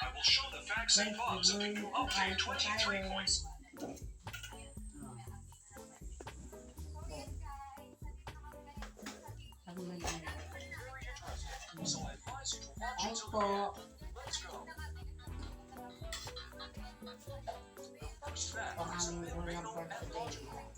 I will show the facts and bugs of the new update 23.0. Sabi mo na. So I advise you to. Let's go. First fact is that logical.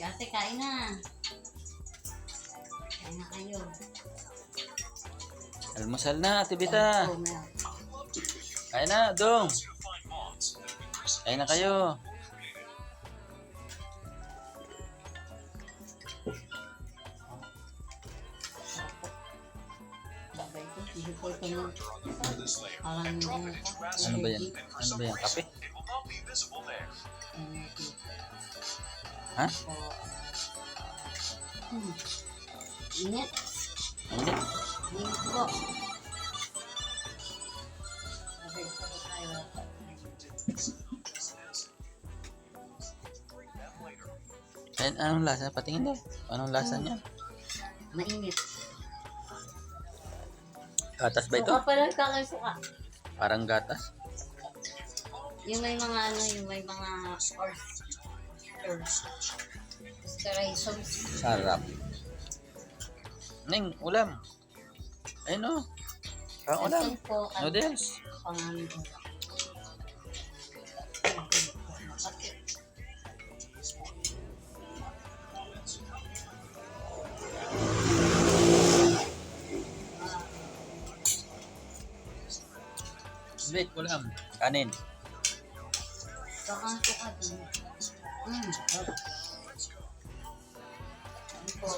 Uy ate, kain na. Kain na kayo. Almusal na, Ate Bita. Oh, meron. Kain na, Dong. Kain na kayo. Na. ano ba yan? Ano ba yan? Kape? Ha? So, hmm. Init. Hindi. Init po. Sabay ko tayo. Ayun, anong lasa? Patingin daw. Anong lasa niya? Mainit. Gatas ba ito? Suka pala kakay suka. Parang gatas. Yung may mga ano, yung may mga oysters. Osterizers. Sarap. Ning, ulam. Ayun o. Parang ulam. Ito po, ano, Noodles. pang- Wait, ulam. Kanin. Baka suka din. Mm. Ano po?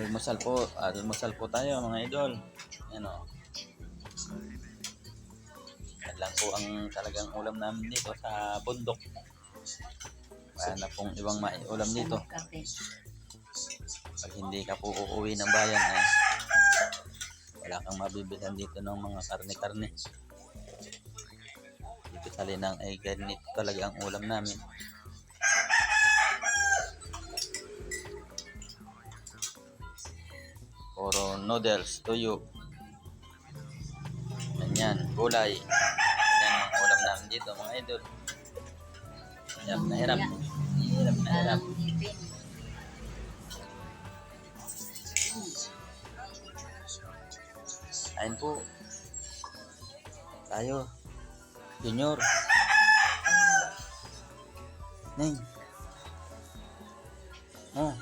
Almusal po. Almusal po tayo mga idol. Yan o. Yan lang po ang talagang ulam namin dito sa bundok. Wala na pong ibang maiulam dito. Pag hindi ka po uuwi ng bayan ay wala kang mabibilhan dito ng mga karne-karne. Dito sa Linang ay ganito talaga ang ulam namin. Puro noodles, tuyo. Ganyan, gulay. Yan ang ulam namin dito mga idol. Hirap na hirap. Hirap na hirap. Ayun po. Tayo. Junior. Ning. Oh.